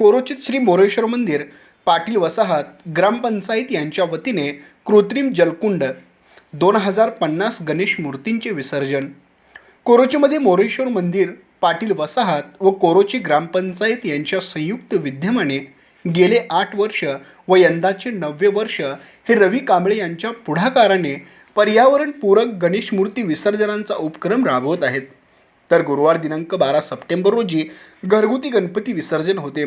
कोरोचित श्री मोरेश्वर मंदिर पाटील वसाहत ग्रामपंचायत यांच्या वतीने कृत्रिम जलकुंड दोन हजार पन्नास गणेश मूर्तींचे विसर्जन. कोरोचीमध्ये मोरेश्वर मंदिर पाटील वसाहत व कोरोची ग्रामपंचायत यांच्या संयुक्त विद्यमाने गेले आठ वर्ष व यंदाचे नववे वर्ष हे रवी कांबळे यांच्या पुढाकाराने पर्यावरणपूरक गणेश मूर्ती विसर्जनांचा उपक्रम राबवत आहेत. तर गुरुवार दिनांक बारा सप्टेंबर रोजी घरगुती गणपती विसर्जन होते.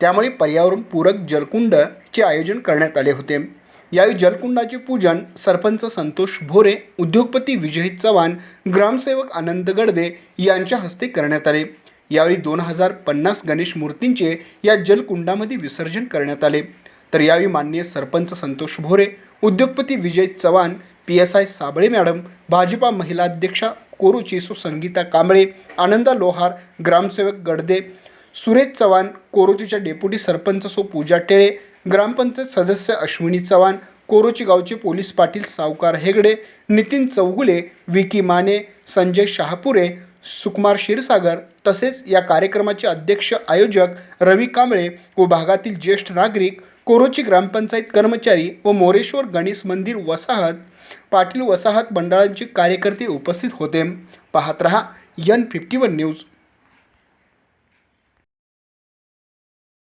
त्यामुळे पर्यावरणपूरक जलकुंडचे आयोजन करण्यात आले होते. यावेळी जलकुंडाचे पूजन सरपंच संतोष भोरे उद्योगपती विजय चव्हाण ग्रामसेवक आनंद गडदे यांच्या हस्ते करण्यात आले. यावेळी दोन हजार पन्नास गणेश मूर्तींचे या जलकुंडामध्ये विसर्जन करण्यात आले. तर यावेळी माननीय सरपंच संतोष भोरे उद्योगपती Vijay Chavan P S I Sabale madam Bhajpa महिला अध्यक्षा कोरुची सुसंगीता कांबळे आनंदा लोहार ग्रामसेवक गडदे सुरेश चव्हाण कोरोचीच्या डेप्युटी सरपंच सो पूजा टेळे ग्रामपंचायत सदस्य अश्विनी चव्हाण कोरोची गावचे पोलीस पाटील सावकार हेगडे नितीन चौगुले विकी माने संजय शहापुरे सुकुमार क्षीरसागर तसेच या कार्यक्रमाचे अध्यक्ष आयोजक रवी कांबळे व भागातील ज्येष्ठ नागरिक कोरोची ग्रामपंचायत कर्मचारी व मोरेश्वर गणेश मंदिर वसाहत पाटील वसाहत मंडळांचे कार्यकर्ते उपस्थित होते. पाहत रहा यन फिफ्टी वन न्यूज